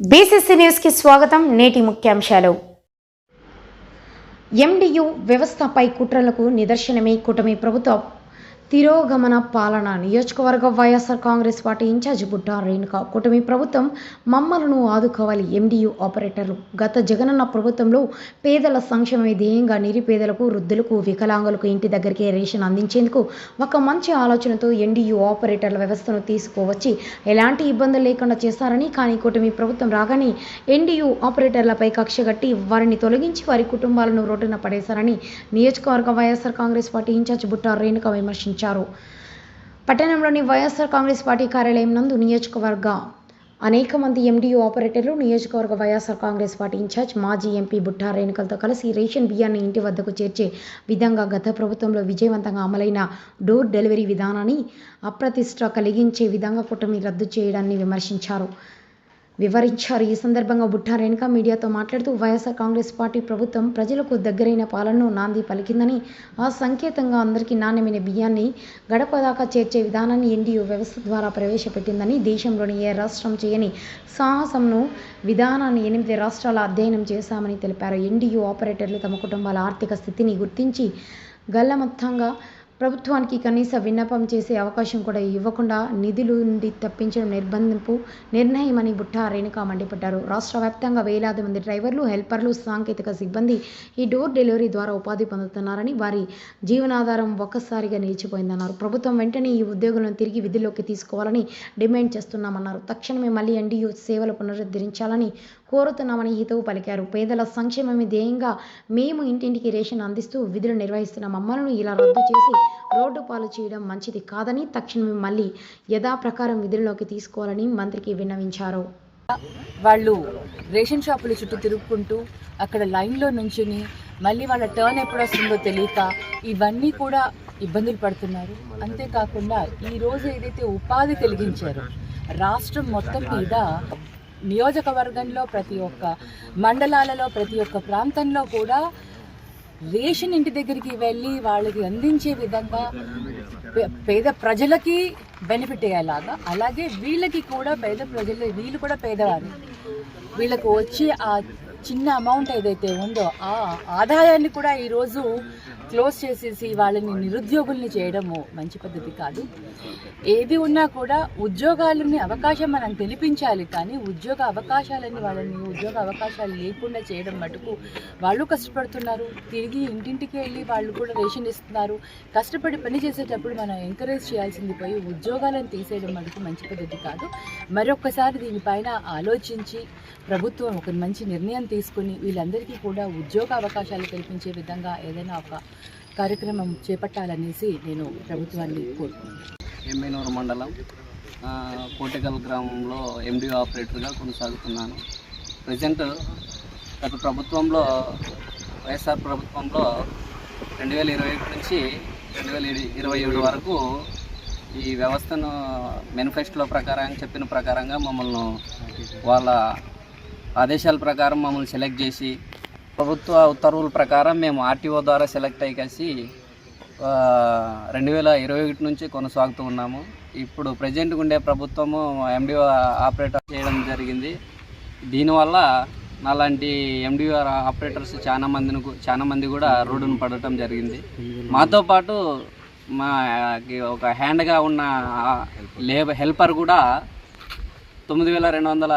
BCC న్యూస్కి స్వాగతం. నేటి ముఖ్యాంశాలు. ఎండియు వ్యవస్థపై కుట్రలకు నిదర్శనమే కూటమి ప్రభుత్వ. తిరోగమన పాలన. నియోజకవర్గ వైఎస్ఆర్ కాంగ్రెస్ పార్టీ ఇన్ఛార్జ్ బుట్ట రేణుక. కూటమి ప్రభుత్వం మమ్మలను ఆదుకోవాలి. ఎండియు ఆపరేటర్లు. గత జగనన్న ప్రభుత్వంలో పేదల సంక్షేమమే ధ్యేయంగా నిరుపేదలకు వృద్ధులకు వికలాంగులకు ఇంటి దగ్గరికే రేషన్ అందించేందుకు ఒక మంచి ఆలోచనతో ఎన్డీయూ ఆపరేటర్ల వ్యవస్థను తీసుకువచ్చి ఎలాంటి ఇబ్బందులు లేకుండా చేస్తారని కానీ కూటమి ప్రభుత్వం రాగానే ఎన్డీయూ ఆపరేటర్లపై కక్షగట్టి వారిని తొలగించి వారి కుటుంబాలను రోడ్డున పడేశారని నియోజకవర్గ వైఎస్ఆర్ కాంగ్రెస్ పార్టీ ఇన్ఛార్జ్ బుట్ట రేణుక విమర్శించారు. పట్టణంలోని వైఎస్ఆర్ కాంగ్రెస్ పార్టీ కార్యాలయం నందు నియోజకవర్గ అనేక మంది ఎండియూ ఆపరేటర్లు నియోజకవర్గ YSR Congress party in charge మాజీ ఎంపీ బుట్టా రేణుకలతో కలిసి రేషన్ బియ్యాన్ని ఇంటి వద్దకు చేర్చే విధంగా గత ప్రభుత్వంలో విజయవంతంగా అమలైన డోర్ డెలివరీ విధానాన్ని అప్రతిష్ట కలిగించే విధంగా కూటమి రద్దు చేయడాన్ని విమర్శించారు. వివరించారు. ఈ సందర్భంగా బుట్టా రేణుకా మీడియాతో మాట్లాడుతూ వైఎస్ఆర్ కాంగ్రెస్ పార్టీ ప్రభుత్వం ప్రజలకు దగ్గరైన పాలనను నాంది పలికిందని ఆ సంకేతంగా అందరికీ నాణ్యమైన బియ్యాన్ని గడప దాకా చేర్చే విధానాన్ని ఎన్డీయూ వ్యవస్థ ద్వారా ప్రవేశపెట్టిందని దేశంలోని ఏ రాష్ట్రం చేయని సాహసంను విధానాన్ని ఎనిమిది రాష్ట్రాల అధ్యయనం చేశామని తెలిపారు. ఎన్డీయూ ఆపరేటర్లు తమ కుటుంబాల ఆర్థిక స్థితిని గుర్తించి గల్లమొత్తంగా ప్రభుత్వానికి కనీస విన్నపం చేసే అవకాశం కూడా ఇవ్వకుండా నిధులు నుండి తప్పించడం నిర్బంధింపు నిర్ణయమని బుట్టా రేణుక మండిపడ్డారు. రాష్ట్ర వ్యాప్తంగా వేలాది మంది డ్రైవర్లు హెల్పర్లు సాంకేతిక సిబ్బంది ఈ డోర్ డెలివరీ ద్వారా ఉపాధి పొందుతున్నారని వారి జీవనాధారం ఒక్కసారిగా నిలిచిపోయిందన్నారు. ప్రభుత్వం వెంటనే ఈ ఉద్యోగులను తిరిగి విధుల్లోకి తీసుకోవాలని డిమాండ్ చేస్తున్నామన్నారు. తక్షణమే మళ్ళీ ఎన్డీయూ సేవలు పునరుద్ధరించాలని కోరుతున్నామని హితవు పలికారు. పేదల సంక్షేమమే ధ్యేయంగా మేము ఇంటింటికి రేషన్ అందిస్తూ విధులు నిర్వహిస్తున్న. మమ్మల్ని ఇలా రద్దు చేసి రోడ్డు పాలు చేయడం మంచిది కాదని తక్షణమే మళ్ళీ యథాప్రకారం విధుల్లోకి తీసుకోవాలని మంత్రికి విన్నవించారు. వాళ్ళు రేషన్ షాపుల చుట్టూ తిరుగుకుంటూ అక్కడ లైన్లో నుంచుని మళ్ళీ వాళ్ళ టర్న్ ఎప్పుడు వస్తుందో తెలియక ఇవన్నీ కూడా ఇబ్బందులు పడుతున్నారు. అంతేకాకుండా ఈ రోజు ఏదైతే ఉపాధి కలిగించారో రాష్ట్రం మొత్తం మీద నియోజకవర్గంలో ప్రతి ఒక్క మండలాలలో ప్రతి ఒక్క ప్రాంతంలో కూడా రేషన్ ఇంటి దగ్గరికి వెళ్ళి వాళ్ళకి అందించే విధంగా పే- పేద ప్రజలకి బెనిఫిట్ అయ్యేలాగా అలాగే వీళ్ళకి కూడా పేద ప్రజలు వీళ్ళు కూడా పేదవారు. వీళ్ళకు వచ్చే ఆ చిన్న అమౌంట్ ఏదైతే ఉందో ఆ ఆదాయాన్ని కూడా ఈరోజు క్లోజ్ చేసేసి వాళ్ళని నిరుద్యోగుల్ని చేయడము మంచి పద్ధతి కాదు. ఏది ఉన్నా కూడా ఉద్యోగాలని అవకాశం మనం తెలిపించాలి కానీ ఉద్యోగ అవకాశాలని వాళ్ళని ఉద్యోగ అవకాశాలు లేకుండా చేయడం మటుకు వాళ్ళు కష్టపడుతున్నారు. తిరిగి ఇంటింటికి వెళ్ళి వాళ్ళు కూడా రేషన్ ఇస్తున్నారు. కష్టపడి పని చేసేటప్పుడు మనం ఎంకరేజ్ చేయాల్సింది పోయి ఉద్యోగాలను తీసేయడం మటుకు మంచి పద్ధతి కాదు. మరొకసారి దీనిపైన ఆలోచించి ప్రభుత్వం ఒక మంచి నిర్ణయం తీసుకుని వీళ్ళందరికీ కూడా ఉద్యోగ అవకాశాలు కల్పించే విధంగా ఏదైనా ఒక కార్యక్రమం చేపట్టాలనేసి నేను ప్రభుత్వాన్ని కోరుకున్నాను మండలం ఆ, కోటెకల్ గ్రామంలో ఎండి ఆపరేటర్గా కొనసాగుతున్నాను. ప్రజెంట్ గత ప్రభుత్వంలో వైఎస్ఆర్ ప్రభుత్వంలో రెండు వేల ఇరవై ఒకటి నుంచి రెండు వేల ఇరవై ఏడు వరకు ఈ వ్యవస్థను మేనిఫెస్టోలో ప్రకారం చెప్పిన ప్రకారంగా మమ్మల్ని వాళ్ళ ఆదేశాల ప్రకారం మమ్మల్ని సెలెక్ట్ చేసి ప్రభుత్వ ఉత్తర్వుల ప్రకారం మేము ఆర్టీఓ ద్వారా సెలెక్ట్ అయ్యి కలిసి రెండు వేల ఇరవై ఒకటి నుంచి కొనసాగుతూ ఉన్నాము. ఇప్పుడు ప్రజెంట్గా ఉండే ప్రభుత్వము ఎండిఓ ఆపరేటర్ చేయడం జరిగింది. దీనివల్ల నాలాంటి ఎండిఓ ఆపరేటర్స్ చాలా మందిని చాలా మంది కూడా రోడ్డును పడటం జరిగింది. మాతో పాటు మాకి ఒక హ్యాండ్గా ఉన్న లేబర్ హెల్పర్ కూడా తొమ్మిది వేల రెండు వందల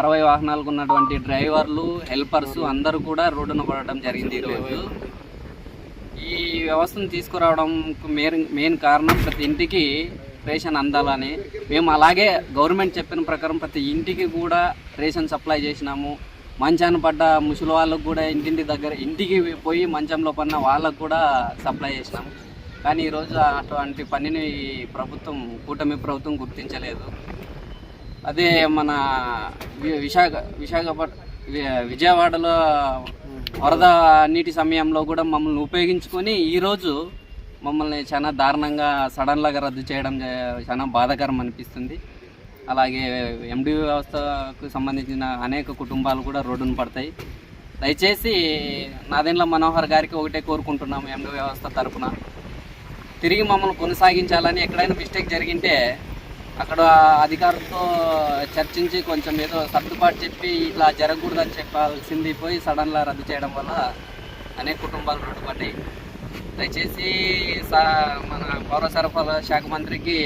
అరవై వాహనాలకు ఉన్నటువంటి డ్రైవర్లు హెల్పర్స్ అందరూ కూడా రోడ్డున పడటం జరిగింది ఈరోజు. ఈ వ్యవస్థను తీసుకురావడం మెయిన్ మెయిన్ కారణం ప్రతి ఇంటికి రేషన్ అందాలని. మేము అలాగే గవర్నమెంట్ చెప్పిన ప్రకారం ప్రతి ఇంటికి కూడా రేషన్ సప్లై చేసినాము. మంచాన పడ్డ ముసలి వాళ్ళకు కూడా ఇంటింటి దగ్గర ఇంటికి పోయి మంచంలో పడిన వాళ్ళకు కూడా సప్లై చేసినాము. కానీ ఈరోజు అటువంటి పనిని ఈ ప్రభుత్వం కూటమి ప్రభుత్వం గుర్తించలేదు. అదే మన విశాఖ విశాఖపట్ వి- విజయవాడలో వరద నీటి సమయంలో కూడా మమ్మల్ని ఉపయోగించుకొని ఈరోజు మమ్మల్ని చాలా దారుణంగా సడన్లాగా రద్దు చేయడం చాలా బాధాకరం అనిపిస్తుంది. అలాగే ఎండి వ్యవస్థకు సంబంధించిన అనేక కుటుంబాలు కూడా రోడ్డున పడతాయి. దయచేసి నాదెండ్ల మనోహర్ గారికి ఒకటే కోరుకుంటున్నాము ఎండి వ్యవస్థ తరఫున తిరిగి మమ్మల్ని కొనసాగించాలని ఎక్కడైనా మిస్టేక్ జరిగింటే అక్కడ అధికారులతో చర్చించి కొంచెం ఏదో సర్దుబాటు చెప్పి ఇట్లా జరగకూడదని చెప్పాల్సింది పోయి సడన్గా రద్దు చేయడం వల్ల అనేక కుటుంబాలు రోడ్డు పడ్డాయి దయచేసి సా మన పౌర సరఫరా శాఖ మంత్రికి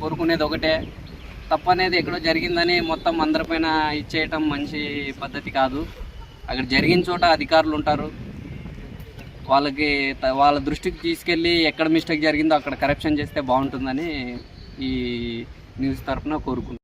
కోరుకునేది ఒకటే. తప్పు అనేది ఎక్కడో జరిగిందని మొత్తం అందరిపైన ఇచ్చేయటం మంచి పద్ధతి కాదు. అక్కడ జరిగిన చోట అధికారులు ఉంటారు. వాళ్ళకి వాళ్ళ దృష్టికి తీసుకెళ్ళి ఎక్కడ మిస్టేక్ జరిగిందో అక్కడ కరెక్షన్ చేస్తే బాగుంటుందని ఈ న్యూస్ తరఫున కోరుకుంటున్నాను